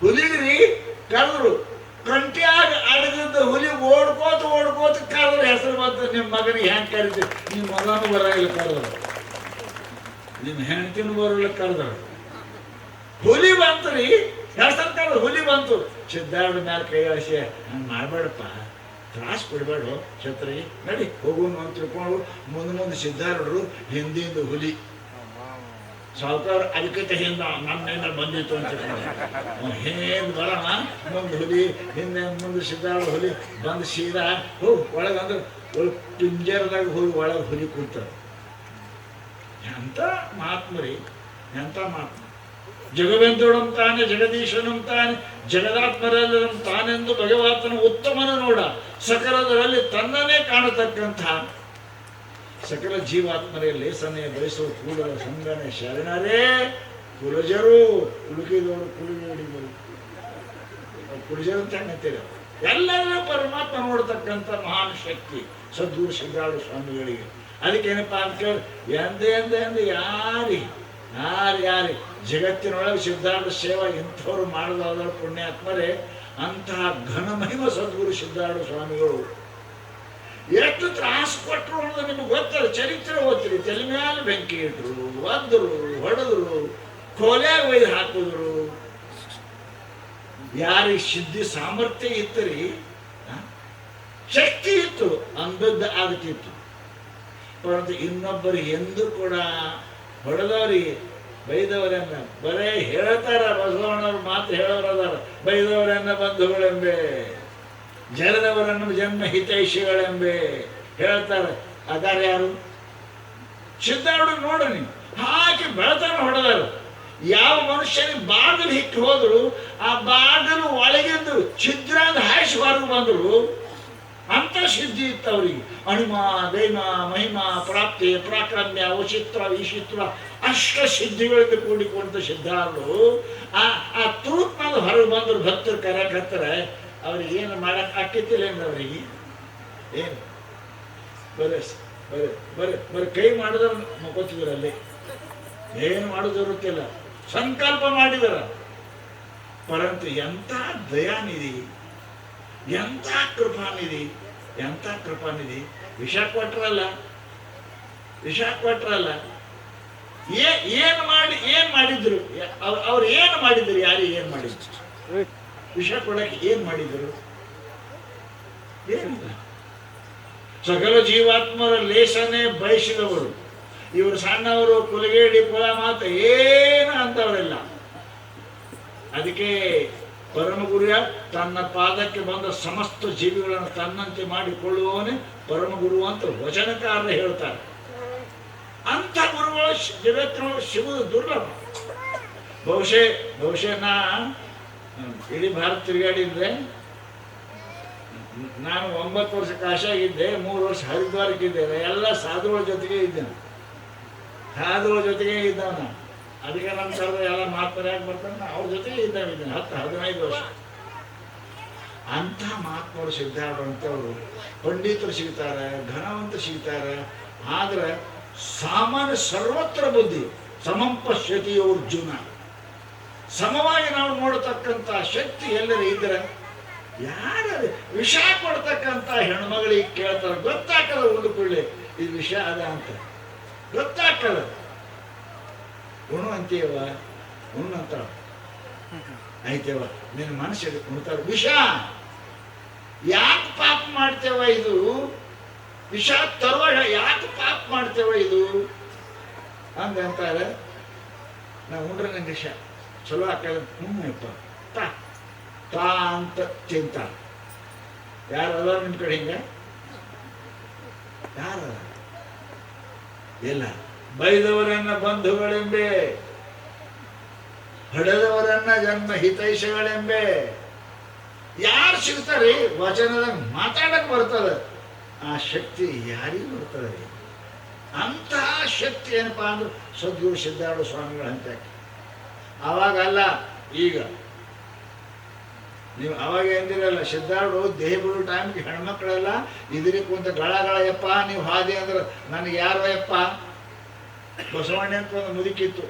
ಹುಲಿಗ್ರಿ ಕರೆದ್ರು. ಕಂಟಿಯಾಗ ಅಡಗಿದ್ದ ಹುಲಿ ಓಡ್ಕೋತ ಓಡ್ಕೋತ ಕರೆದ್ರು. ಹೆಸರು ಬಂತು. ನಿಮ್ಮ ಮಗನಿಗೆ ಹೆಂಗ್ ಕರಿತೀವಿ ನಿಮ್ಮ ಮಗನೂ ಬರಂಗಿಲ್ಲ ಕರೆದ್ರು. ನಿಮ್ಮ ಹೆಂಡತಿನೂ ಬರಲ್ಲ ಕರೆದ್ರು. ಹುಲಿ ಬಂತು ರೀ ಹೆಸರು ಕರೆದು ಹುಲಿ ಬಂತು. ಸಿದ್ಧಾರ್ಥ ಮೇಲೆ ಕೈ ಆಸೆ ಹಂಗೆ ಮಾಡಬೇಡಪ್ಪ. ತ್ರಾಸ ಕೊಡಬೇಡ ಛತ್ರಿ ನಡಿ ಹೋಗು ಅಂತ ತಿಳ್ಕೊಂಡು ಮುಂದೆ ಮುಂದೆ ಸಿದ್ಧಾರೂಢರು ಹಿಂದಿಂದ ಹುಲಿ. ಸಾವುಕಾರ ಅದಕ್ಕೆ ಹಿಂದ ನಮ್ಮ ಬಂದಿತ್ತು ಅಂತ ಹಿಂದ್ ಬರೋಣ, ಮುಂದೆ ಹುಲಿ, ಹಿಂದೆ ಮುಂದೆ ಸಿದ್ಧಾರೂಢ ಹುಲಿ ಬಂದು ಸೀದಾ ಹೋಗಿ ಒಳಗೆ ಅಂದ್ರೆ ಒಳಗೆ ಪಿಂಜರದಾಗ ಹೋಗಿ ಒಳಗೆ ಹುಲಿ ಕೂತಾರೆ ಎಂಥ ಮಹಾತ್ಮರಿ ಎಂಥ ಮಹಾತ್ಮ ಜಗವೆಂದುಡಂ ತಾನೆ, ಜಗದೀಶನಂ ತಾನೆ ತಾನೆಂದು ಭಗವಂತನ ಉತ್ತಮನ ನೋಡ. ಸಕಲದರಲ್ಲಿ ತನ್ನನ್ನೇ ಕಾಣತಕ್ಕಂಥ ಸಕಲ ಜೀವಾತ್ಮರೇ ಲೇಸನೆ ಬಯಸೋ ಕೂಡಲ ಸಂಗನೆ ಶರಣರೇ, ಕುಲಜರು, ಕುಲುಕಿದವರು ಕುಲುಗಿ ಕುಳಿಜರು ಕುಲಜರು ಅಂತ ಹೆಂಗಂತೀರ ಎಲ್ಲರೂ ಪರಮಾತ್ಮ ನೋಡ್ತಕ್ಕಂಥ ಮಹಾನ್ ಶಕ್ತಿ ಸದ್ಗುರು ಸಿದ್ಧಾಳು ಸ್ವಾಮಿಗಳಿಗೆ ಅದಕ್ಕೇನಪ್ಪ ಅಂತ ಕೇಳಿ ಎಂದೆ ಎಂದೆ ಎಂದೆ ಯಾರಿ ಯಾರು ಯಾರಿ? ಜಗತ್ತಿನೊಳಗೆ ಸಿದ್ಧಾರ್ಥ ಸೇವಾ ಇಂಥವ್ರು ಪುಣ್ಯ ಪುಣ್ಯಾತ್ಮರೇ, ಅಂತಹ ಘನ ಮಹಿಮ ಸದ್ಗುರು ಸಿದ್ಧಾರ್ಥ ಸ್ವಾಮಿಗಳು. ಎಷ್ಟು ತ್ರಾಸು ಕೊಟ್ಟರು ಅನ್ನೋದು ನಿಮ್ಗೆ ಗೊತ್ತಲ್ಲ, ಚರಿತ್ರೆ ಓದ್ತೀರಿ. ತಲೆ ಮೇಲೆ ಬೆಂಕಿ ಇಟ್ರು ಒದ್ರು ಹೊಡೆದ್ರು, ಕೋಲ್ಯಾಗ ಒಯ್ದು ಹಾಕಿದ್ರು. ಯಾರಿಗೆ ಸಿದ್ಧಿ ಸಾಮರ್ಥ್ಯ ಇತ್ತರಿ? ಶಕ್ತಿ ಇತ್ತು, ಅಂದದ್ದು ಆಗ್ತಿತ್ತು ಪರಂತು ಇನ್ನೊಬ್ಬರು ಎಂದು ಕೂಡ ಹೊಡೆದವರಿಗೆ ಬೈದವರನ್ನ ಬರೇ ಹೇಳ್ತಾರ ಬಸವಣ್ಣವ್ರ ಮಾತು ಹೇಳೋರದಾರ ಬೈದವರನ್ನ ಬಂಧುಗಳೆಂಬೆ ಜನದವರನ್ನು ಜನ್ಮ ಹಿತೈಷಿಗಳೆಂಬೆ ಹೇಳ್ತಾರೆ. ಅದಾರ ಯಾರು? ಸಿದ್ಧಾರ್ಡು ನೋಡು ನೀವು ಹಾಕಿ ಬೆಳತನ ಹೊಡೆದಾರ. ಯಾವ ಮನುಷ್ಯನಿಗೆ ಬಾಗಿಲು ಹಿಟ್ಟು ಹೋದ್ರು, ಆ ಬಾಗಿಲು ಒಳಗಿಂದು ಛಿದ್ರ ಹಾಯಿಸಿ ಹೊರಗೆ ಬಂದ್ರು ಅಂತ ಸಿದ್ಧಿ ಇತ್ತು ಅವರಿಗೆ. ಅಣಿಮ ದೈಮ ಮಹಿಮ, ಪ್ರಾಪ್ತಿ, ಪ್ರಾಕ್ರಮ್ಯ ವಚಿತ್ರ ವಿಚಿತ್ರ, ಅಷ್ಟ ಸಿದ್ಧಿಗಳಿಂದ ಕೂಡಿಕೊಂಡ ಸಿದ್ಧಾರರು ಆ ಆ ತೂತ್ನಲ್ಲಿ ಹೊರಗೆ ಬಂದ್ರು ಭಕ್ತರು ಕರೆಯಕತ್ತರ ಅವ್ರಿಗೆ ಏನು ಮಾಡಕ್ ಆಕ್ಕಿತ್ತಿಲ್ಲ ಅವರಿಗೆ. ಏನು? ಬರೇ ಬರೇ ಬರೇ, ಬರೀ ಕೈ ಮಾಡಿದ್ರೆ ಮಕ್ಕೋತಿದ್ರು ಅಲ್ಲಿ. ಏನು ಮಾಡೋದು ಇರುತ್ತಿಲ್ಲ ಸಂಕಲ್ಪ ಮಾಡಿದಾರ. ಪರಂತು ಎಂಥ ದಯಾನಿಧಿ. ಎಂಥ ಕೃಪಾನಿಧಿ ಎಂಥ ಕೃಪಾನಿಧಿ. ವಿಷ ಕೊಟ್ರಲ್ಲ ವಿಷ ಕೊಟ್ರಲ್ಲ. ಏ, ಏನು ಮಾಡಿ, ಏನು ಮಾಡಿದ್ರು? ಅವ್ರು ಏನು ಮಾಡಿದ್ರು? ಯಾರಿಗೆ ಏನು ಮಾಡಿದ್ರು? ವಿಷ ಕೊಡಕ್ಕೆ ಏನು ಮಾಡಿದ್ರು? ಏನಿಲ್ಲ. ಸಕಲ ಜೀವಾತ್ಮರ ಲೇಸನೆ ಬಯಸಿದವರು. ಇವರು ಸಣ್ಣವರು, ಕುಲಗೇಡಿ, ಕುಲ ಮಾತು ಏನು ಅಂತವರೆಲ್ಲ. ಅದಕ್ಕೆ ಪರಮಗುರುಯ ತನ್ನ ಪಾದಕ್ಕೆ ಬಂದ ಸಮಸ್ತ ಜೀವಿಗಳನ್ನು ತನ್ನಂತೆ ಮಾಡಿಕೊಳ್ಳುವವನೇ ಪರಮಗುರು ಅಂತ ವಚನಕಾರರು ಹೇಳ್ತಾರೆ. ಅಂಥ ಗುರುಗಳು ಜಗತ್ತಿನೊಳಗೆ ಸಿಗುವುದು ದುರ್ಲಭ ಬಹುಶಃ ಬಹುಶಃ ನಾ ಇಡೀ ಭಾರತ ತಿರುಗಾಡಿದ್ರೆ ನಾನು ಒಂಬತ್ತು ವರ್ಷ ಕಾಶಿಯಾಗಿದ್ದೆ ಮೂರು ವರ್ಷ ಹರಿದ್ವಾರಕ್ಕಿದ್ದೆ ಎಲ್ಲ ಸಾಧುಗಳ ಜೊತೆಗೆ ಇದ್ದೇನೆ ಸಾಧುಗಳ ಜೊತೆಗೆ ಇದ್ದವ ನಾನು ಅದಕ್ಕೆ ನಮ್ಮ ಸರ್ವ ಎಲ್ಲ ಮಾತ್ಮರ್ಯಾಗಿ ಬರ್ತಾನೆ ಅವ್ರ ಜೊತೆ ಇದ್ದಾವೆ ಇದನ್ನ ಹತ್ತು ಹದಿನೈದು ವರ್ಷ. ಅಂಥ ಮಹಾತ್ಮರು ಸಿದ್ಧಾಡುವಂಥವ್ರು ಪಂಡಿತರು ಸಿಗ್ತಾರೆ ಘನವಂತ ಸಿಗ್ತಾರೆ. ಆದ್ರೆ ಸಾಮಾನ್ಯ ಸರ್ವತ್ರ ಬುದ್ಧಿ ಸಮಂಪ ಶತಿಯವ್ರ ಜೀವನ ಸಮವಾಗಿ ನಾವು ನೋಡತಕ್ಕಂಥ ಶಕ್ತಿ ಎಲ್ಲರೂ ಇದ್ರೆ ಯಾರು ವಿಷ ಕೊಡ್ತಕ್ಕಂಥ ಹೆಣ್ಮಗಳಿಗೆ ಕೇಳ್ತಾರೆ, ಗೊತ್ತಾಗಲ್ಲ ಉಳ್ಕೊಳ್ಳಿ ಇದು ವಿಷ ಅದ ಅಂತ. ಗೊತ್ತಾಗಲ್ಲ. ಉಣು ಅಂತೀವ ಉಣ್ಣು ಅಂತ ಐತೇವ ನಿನ್ನ ಮನಸ್ಸಿಗೆ ಉಣ್ತಾರ ವಿಷ! ಯಾಕೆ ಪಾಪ ಮಾಡ್ತೇವ ಇದು? ವಿಷ ತರುವ ಯಾಕೆ ಪಾಪ ಮಾಡ್ತೇವ ಇದು? ಅಂದ ಅಂತಾರೆ, ನಾ ಉಂಡ್ರೆ ನಂಗೆ ವಿಷ. ಚಲೋ ಹಾಕಲ್ಲ ಹ್ಞೂಪ್ಪ ತಾ ತಾ ಅಂತ ಚಿಂತ ಯಾರಲ್ಲ ನಿಮ್ಮ ಕಡೆ ಹಿಂಗ? ಯಾರು ಇಲ್ಲ. ಬೈದವರನ್ನ ಬಂಧುಗಳೆಂಬೆ, ಹೊಡೆದವರನ್ನ ಜನ್ಮ ಹಿತೈಷಗಳೆಂಬೆ. ಯಾರು ಸಿಗ್ತಾರೆ ವಚನದಾಗ ಮಾತಾಡಕ್ ಬರ್ತದ? ಆ ಶಕ್ತಿ ಯಾರಿಗೂ ಬರ್ತದೆ ಅಂತಹ ಶಕ್ತಿ ಏನಪ್ಪಾ ಅಂದ್ರೆ ಸದ್ಗುರು ಸಿದ್ಧಾರ್ಥ ಸ್ವಾಮಿಗಳ ಅಂತ ಅವಾಗಲ್ಲ ಈಗ. ನೀವು ಅವಾಗ ಎಂದಿರಲ್ಲ ಸಿದ್ಧಾರ್ಡು ದೇಹ ಬಿಡೋ ಟೈಮ್ಗೆ ಹೆಣ್ಮಕ್ಳೆಲ್ಲ, ಇದ್ರಿ ಕುಂತ ಗಳ ಗಳ ನೀವು ಹಾದಿ ಅಂದ್ರೆ, ನನಗೆ ಯಾರೋ ಯಪ್ಪ? ಬಸವಣ್ಣ ಅಂತ ಒಂದು ಮುದುಕಿತ್ತು.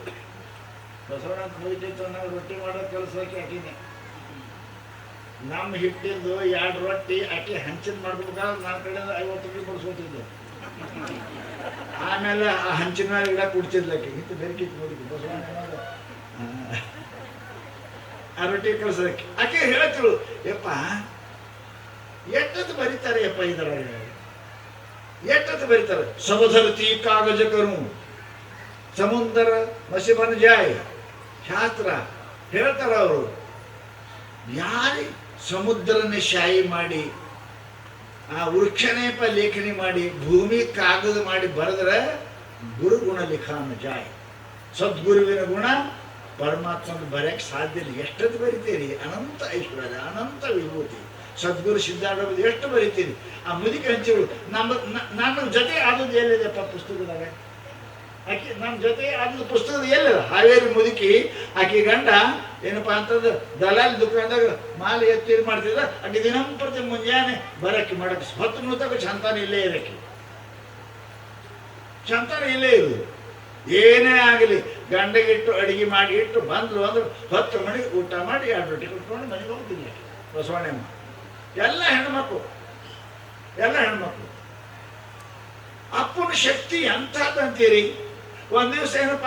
ಬಸವಣ್ಣ ಅಂತ ಮುದುಕಿತ್ತು ನಾವು ರೊಟ್ಟಿ ಮಾಡೋ ಕೆಲಸಕ್ಕೆ ಹಾಕಿನಿ ನಮ್ಮ ಹಿಟ್ಟಿಂದು ಎರಡು ರೊಟ್ಟಿ ಆಕೆ ಹಂಚಿನ ಮಾಡ್ಬೇಕಾದ್ರೆ ನನ್ನ ಕಡೆಯಿಂದ ಐವತ್ತು ರೂಪಾಯಿ ಕೊಡಿಸ್ಕೊತಿದ್ದು. ಆಮೇಲೆ ಆ ಹಂಚಿನ ಮೇಲೆ ಗಿಡ ಕುಡ್ತಿದ್ಲಕ್ಕೆ ಇಂತ ಬೆರಕಿತ್ತು ನೋಡಿ ಬಸವಣ್ಣ. ಆ, ರೊಟ್ಟಿ ಕಳ್ಸೋದಕ್ಕೆ ಆಕೆ. ಹೇಳ್ತಿಳು ಯಪ್ಪ ಎಷ್ಟೊತ್ತು ಬರೀತಾರೆ ಯಪ್ಪ ಇದರ ಎಷ್ಟೊತ್ತು ಬರೀತಾರೆ? ಸಮಧರ್ತಿ ಕಾಗಜಕರು. ಸಮುದ್ರ ಮಸಿಬನ ಜಾಯ್. ಶಾಸ್ತ್ರ ಹೇಳ್ತಾರೆ ಅವರು. ಯಾರಿ ಸಮುದ್ರನ ಶಾಯಿ ಮಾಡಿ, ಆ ವೃಕ್ಷನೇಪ ಲೇಖನಿ ಮಾಡಿ, ಭೂಮಿ ಕಾಗದ ಮಾಡಿ ಬರೆದ್ರೆ ಗುರುಗುಣ ಲಿಖಾನ ಜಾಯ್. ಸದ್ಗುರುವಿನ ಗುಣ ಪರಮಾತ್ಮನ ಬರೆಯಕ್ಕೆ ಸಾಧ್ಯ ಇಲ್ಲ. ಎಷ್ಟೊತ್ತು ಬರಿತೀರಿ? ಅನಂತ ಐಶ್ವರ್ಯ, ಅನಂತ ವಿಭೂತಿ. ಸದ್ಗುರು ಸಿದ್ಧಾರ್ಥ ಎಷ್ಟು ಬರಿತೀರಿ? ಆ ಮುದಿಕೆ ಹಂಚಿಗಳು ನಮ್ಮ ನನ್ನ ಜೊತೆ ಆದದ್ದು ಎಲ್ಲಿದೆಪ್ಪ ಪುಸ್ತಕದಾಗ. ಆಕೆ ನಮ್ಮ ಜೊತೆ ಅದನ್ನ ಪುಸ್ತಕದ ಎಲ್ಲ? ಹಾವೇರಿ ಮುದುಕಿ, ಆಕೆ ಗಂಡ ಏನಪ್ಪಾ ಅಂತಂದ್ರೆ ದಲಾಲ್ ದುಕಾನ್ದಾಗ ಮಾಲೆ ಎತ್ತಿ ಇದು ಮಾಡ್ತಿದ್ದ. ಆಕೆ ದಿನಂಪ್ರತಿ ಮುಂಜಾನೆ ಬರಕ್ಕೆ ಮಾಡಕ್ಕೆ ಹತ್ತು ನಿಮಿಷಕ್ಕೆ ಚಂತಾನ ಇಲ್ಲೇ ಇರಕ್ಕೆ ಚಂತಾನ ಇಲ್ಲೇ ಇರು ಏನೇ ಆಗಲಿ, ಗಂಡಗಿಟ್ಟು ಅಡಿಗೆ ಮಾಡಿ ಇಟ್ಟು ಬಂದ್ರು ಅಂದ್ರೆ ಹತ್ತು ಮಣಿಗೆ ಊಟ ಮಾಡಿ ಎರಡು ರೊಟ್ಟಿ ಕೊಟ್ಕೊಂಡು ಮನೆಗೆ ಹೋಗ್ತೀನಿ ಬಸವಣ್ಣಮ್ಮ ಎಲ್ಲ ಹೆಣ್ಮಕ್ಳು ಎಲ್ಲ ಹೆಣ್ಮಕ್ಳು. ಅಪ್ಪನ ಶಕ್ತಿ ಎಂಥದ್ದಂತೀರಿ? ಒಂದ್ ದಿವಸ ಏನಪ್ಪ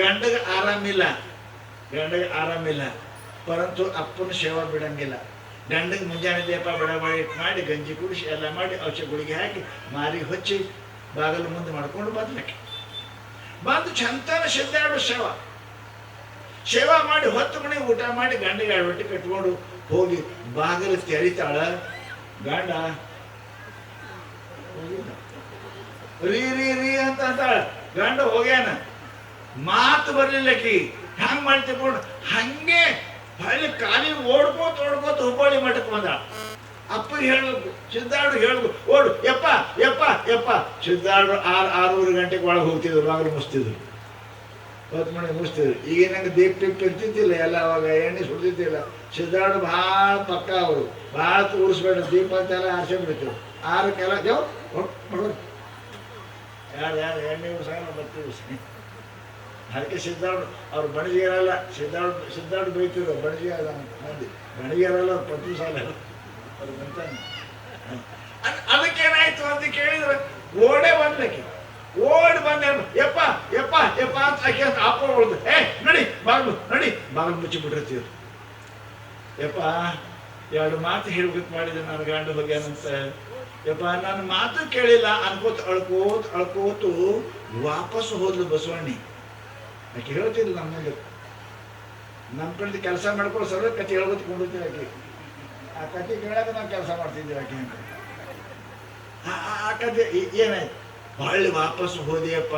ಗಂಡಗ ಆರಾಮಿಲ್ಲ. ಗಂಡಗ ಆರಾಮಿಲ್ಲ. ಪರಂತು ಅಪ್ಪನ ಸೇವಾ ಬಿಡಂಗಿಲ್ಲ. ಗಂಡಗೆ ಮುಂಜಾನೆ ದೀಪ ಬಡಬಡಿ ಮಾಡಿ, ಗಂಜಿ ಕುಡಿಸಿ, ಎಲ್ಲ ಮಾಡಿ, ಔಷಧ ಗುಳಿಗೆ ಹಾಕಿ, ಮಾರಿ ಹೊಚ್ಚಿ, ಬಾಗಲು ಮುಂದೆ ಮಾಡ್ಕೊಂಡು ಬದಲಕ್ಕೆ ಬಂದು ಚಂತನ ಸಿದ್ದಾಡು ಸೇವಾ ಸೇವಾ ಮಾಡಿ ಹೊತ್ತು ಮನೆ ಊಟ ಮಾಡಿ, ಗಂಡಿಗೆ ಅಡ್ವಟ್ಟಿ ಕಟ್ಕೊಂಡು ಹೋಗಿ ಬಾಗಿಲು ತೆರಿತಾಳ. ಗಂಡ. ರೀ ರೀ ರೀ ಅಂತ ಅಂತಾಳ. ಗಂಡ ಹೋಗ್ಯಾನ. ಮಾತು ಹ್ಯಾಂಗ್ ಮಾಡ್ತಿಕೊಂಡು ಹಂಗೆ ಹಳ್ಳಿ ಕಾಲಿ ಓಡ್ಕೋತ ಓಡ್ಕೋತ ಹುಬ್ಬಳ್ಳಿ ಮಠಕ್ಕೆ ಬಂದ. ಅಪ್ಪ ಹೇಳ್ಬೇಕು ಸಿದ್ದಾಡು ಹೇಳ್ಬೇಕು, ಓಡು, ಯಪ್ಪ ಯಪ್ಪ ಯಪ್ಪ. ಸಿದ್ದಾಡು ಆರು, ಆರೂವರೆ ಗಂಟೆಗೆ ಒಳಗೆ ಹೋಗ್ತಿದ್ರು, ಬಾಗಿಲು ಮುಸ್ತಿದ್ರು ಹೊತ್ತು ಮನೆ ಮುಗಿಸ್ತಿದ್ರು ಈಗ ನಂಗೆ ದೀಪ್ ಟಿಪ್ ಇರ್ತಿದ್ದಿಲ್ಲ, ಎಲ್ಲ ಅವಾಗ ಎಣ್ಣೆ ಸುಡ್ತಿದ್ದಿಲ್ಲ. ಸಿದ್ದಾಡು ಭಾಳ ಪಕ್ಕ ಅವರು. ಭಾಳ ತೋರಿಸ್ಬೇಡ, ದೀಪ ಅಂತೆಲ್ಲ ಆಸೆ ಬಿಡ್ತಿದ್ರು ಆರಕ್ಕೆಲ್ಲ ದೇವ್ ಯಾರು ಸಹ ಎಣ್ಣೆ ಬರ್ತೀವಿ ಅದಕ್ಕೆ ಸಿದ್ಧಾರ್ಥ, ಅವ್ರು ಬಣಜಿಗರಲ್ಲ ಸಿದ್ಧಾರ್ಥ ಸಿದ್ಧಾರ್ಥ ಬೈತಿದ್ರು ಅಂತ ಮಂದಿ ಬಣಜಿಗರಲ್ಲ ಅವ್ರು ಪತ್ನಿ ಸಾಲ. ಅವ್ರು ಬಂತಾನೆ. ಅದಕ್ಕೇನಾಯ್ತು ಅಂತ ಕೇಳಿದ್ರೆ, ಓಡೇ ಬಂದ್ಲಕ್ಕೆ ಓಡಿ ಬಂದೆ ಯಪ್ಪ ಯಪ್ಪ ಯಪ್ಪ ಅಂತ ಆಕೆ ಅಂತ ಅಪ್ಪ ಹೊಡೆದು, ಏ, ನಡಿ, ಬಾಗ್ಲು ನಡಿ. ಬಾಗ್ಲು ಮುಚ್ಚಿ ಬಿಟ್ಟಿರ್ತೀವ್ರು ಯಪ್ಪ, ಎರಡು ಮಾತು ಹೇಳ್ಬೇಕು ಮಾಡಿದೆ ನಾನು ಗಂಡ ಹೋಗ್ಯಾನಂತ. ಯಪ್ಪ ನನ್ನ ಮಾತು ಕೇಳಿಲ್ಲ. ಅನ್ಕೋತ, ಅಳ್ಕೋತ, ಅಳ್ಕೋತು ವಾಪಸ್ ಹೋದ್ಲು ಬಸವಣ್ಣಿ. ಆಕೆ ಹೇಳ್ತಿದ್ಲು ನಮ್ಮ ನಮ್ಮ ಕಡೆ ಕೆಲಸ ಮಾಡ್ಕೊಂಡು ಸರ್ವ ಕತೆ ಹೇಳ್ಕೊತ ಕೊಂಡಿರ್ತೀವಿ ಆಕೆ. ಆ ಕತೆ ಕೇಳಾಕ ನಾವು ಕೆಲಸ ಮಾಡ್ತಿದ್ದೀವಿ ಆಕೆ ಅಂತ. ಆ- ಕತೆ ಏನಾಯ್ತು? ಹೊಳ್ಳಿ ವಾಪಸ್ ಹೋದಿಯಪ್ಪ.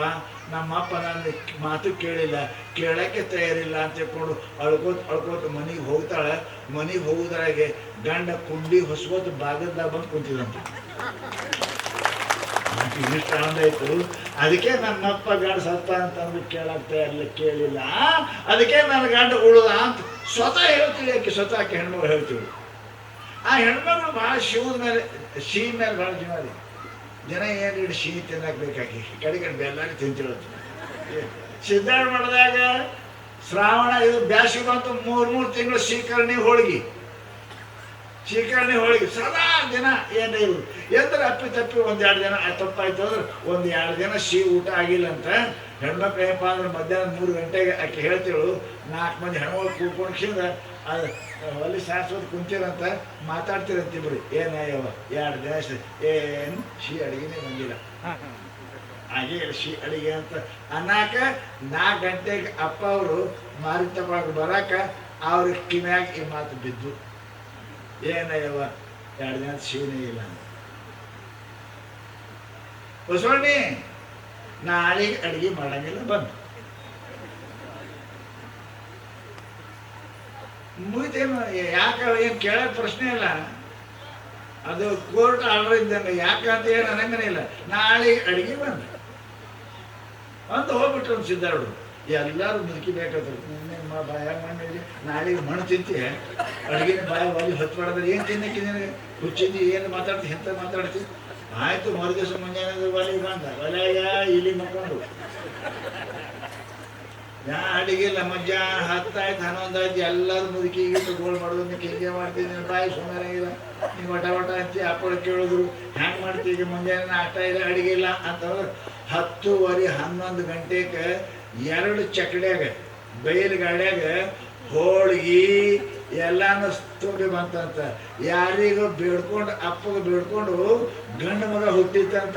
ನಮ್ಮಪ್ಪ ನನ್ನ ಮಾತು ಕೇಳಿಲ್ಲ. ಕೇಳಕ್ಕೆ ತಯಾರಿಲ್ಲ ಅಂತ ಹೇಳ್ಕೊಂಡು ಅಳ್ಕೊತ ಅಳ್ಕೊತ ಮನೆಗೆ ಹೋಗ್ತಾಳೆ. ಮನೆಗೆ ಹೋಗುದ್ರಾಗೆ ಗಂಡ ಕುಂಡಿ ಹೊಸ್ಕೋತ ಬಾಗಲ್ದಾಗ ಬಂದು ಕುಂತಿದಂತ ಇಷ್ಟ ಇಷ್ಟ ಆಯಿತು. ಅದಕ್ಕೆ ನನ್ನಪ್ಪ ಗಂಡ ಸತ್ತ ಅಂತಂದು ಕೇಳಕ್ಕೆ ತಯಾರಿಲ್ಲ, ಕೇಳಿಲ್ಲ. ಅದಕ್ಕೆ ನನ್ನ ಗಂಡ ಉಳ್ದ ಅಂತ ಸ್ವತಃ ಹೇಳ್ತೀವಿ. ಆಕೆ ಸ್ವತಃ ಆಕೆ ಹೆಣ್ಮಗಳು ಹೇಳ್ತೀವಿ? ಆ ಹೆಣ್ಮಗಳು ಭಾಳ ಶಿವದ ಮೇಲೆ ಸಿಹಿ ಮೇಲೆ ಭಾಳ ಜೀವ ಇದೆ ಜನ ಏನು ಇಡೀ ಸಿಹಿ ತಿನ್ನಾಕ್ಬೇಕಾಗಿ ಬೇಕಾಗಿ ಕಡೆ ಕಡೆ ಬೆಲ್ಲಾಗಿ ತಿಂತಿರುತ್ತೆ ಸಿದ್ಧಾರ್ಥ ಮಾಡಿದಾಗ ಶ್ರಾವಣ ಇದು ಬ್ಯಾಸಿಗೆ ಬಂತು, ಮೂರು ಮೂರು ತಿಂಗಳು ಶ್ರೀಕರ್ಣಿ ಹೋಳಿಗೆ. ಶ್ರೀಕರ್ಣಿ ಹೋಳಿಗೆ. ಸದಾ ದಿನ ಏನೇ ಇಲ್ಲ ಎಂದ್ರೆ ಅಪ್ಪಿ ತಪ್ಪಿ ಒಂದೆರಡು ದಿನ ತಪ್ಪಾಯ್ತು ಅಂದ್ರೆ ಒಂದು ಎರಡು ದಿನ ಸಿಹಿ ಊಟ ಆಗಿಲ್ಲ ಅಂತ ಹೆಣ್ಮಕ್ಳು ಏನಪ್ಪ ಅಂದ್ರೆ ಮಧ್ಯಾಹ್ನ ಮೂರು ಗಂಟೆಗೆ ಆಕೆ ಹೇಳ್ತೇಳು ನಾಲ್ಕು ಮಂದಿ ಹೆಣ್ಮಕ್ಳು ಕೂತ್ಕೊಂಡ್ಸಿಂದ ಅದು ಅಲ್ಲಿ ಶಾಶ್ವತ ಕುಂತಿರಂತ ಮಾತಾಡ್ತಿರಂತಿಬ್ರಿ ಏನಯ್ಯವ ಎರಡು ದಿನ. ಏನು ಸಿಹಿ ಅಡಿಗೆನೇ ಬಂದಿಲ್ಲ ಹಾಗೆ ಸಿ ಅಡಿಗೆ ಅಂತ ಅನ್ನಾಕ ನಾಲ್ಕು ಗಂಟೆಗೆ ಅಪ್ಪ ಅವರು ಮಾರಿ ತಗೊಳಕ್ ಬರಾಕ ಅವ್ರ ಕಿಮ್ಯಾಗ ಈ ಮಾತು ಬಿದ್ದು ಏನಯ್ಯವ ಎರಡು ದಿನ ಸೀನೇ ಇಲ್ಲ. ಬಸವಣ್ಣಿ ನಾಳೆಗೆ ಅಡಿಗೆ ಮಾಡಂಗಿಲ್ಲ ಬಂದು ಮುಗಿತೇನು ಯಾಕೆ ಏನು ಕೇಳೋಕೆ ಪ್ರಶ್ನೆ ಇಲ್ಲ. ಅದು ಕೋರ್ಟ್ ಆರ್ಡರ್ ಇದ್ದಂಗೆ, ಯಾಕೆ ಅಂತ ಏನು ಅನ್ನಂಗನೇ ಇಲ್ಲ. ನಾಳೆ ಅಡಿಗೆ ಬಂದ. ಅಂತ ಹೋಗ್ಬಿಟ್ರು ಒಂದು ಎಲ್ಲಾರು ಎಲ್ಲರೂ ಮುದುಕಿ ಬೇಕಾದ್ರು ನಿಮ್ಮ ಬಾಯ ಮಣ್ಣಲ್ಲಿ ನಾಳೆಗೆ ಮಣ್ಣು ತಿಂತೀಯ? ಅಡುಗೆ ಬಾಯ, ಬಾಯಿ, ಹೊತ್ತು ಮಾಡಿದ್ರೆ ಏನು ತಿನ್ನಕ್ಕೆ ನಿನಗೆ ಏನ್ ಏನು ಮಾತಾಡ್ತಿ, ಎಂತ ಮಾತಾಡ್ತಿ? ಆಯ್ತು ಮರು ದಿವಸ ಮುಂಜಾನೆ ಬಂದ. ಒಲೆಯ ಇಲ್ಲಿ ಮಕ್ಕೊಂಡು ಯಾ ಇಲ್ಲ ಮಧ್ಯಾಹ್ನ ಹತ್ತಾಯ್ತು, ಹನ್ನೊಂದು ಆಯ್ತು, ಎಲ್ಲರೂ ಮುದುಕಿ ಗೀತು ಗೋಲ್ ಮಾಡೋದು ನೀವು ಕೆಂಗೆ ಮಾಡ್ತೀನಿ? ಬಾಯಿ ಸುಮಾರಾಗಿಲ್ಲ ನೀವು ವಟ ವಟ ಹಚ್ಚಿ ಅಪ್ಪಳ ಕೇಳಿದ್ರು ಹ್ಯಾಂಗೆ ಮಾಡ್ತೀವಿ ಮುಂಜಾನೆ? ನಾಷ್ಟ ಇಲ್ಲ, ಅಡಿಗೆ ಇಲ್ಲ. ಅಂತಂದ್ರೆ ಹತ್ತುವರೆ, ಹನ್ನೊಂದು ಗಂಟೆಗೆ ಎರಡು ಚಕಡ್ಯಾಗ ಬೈಲು ಗಾಡ್ಯಾಗ ಹೋಳ್ಗಿ ಎಲ್ಲಾನು ತೋಟಿ ಬಂತಂತ. ಯಾರಿಗೂ ಬೇಡ್ಕೊಂಡು, ಅಪ್ಪಗೆ ಬೇಡ್ಕೊಂಡು ಗಂಡು ಮಗ ಹುಟ್ಟಿತ್ತಂತ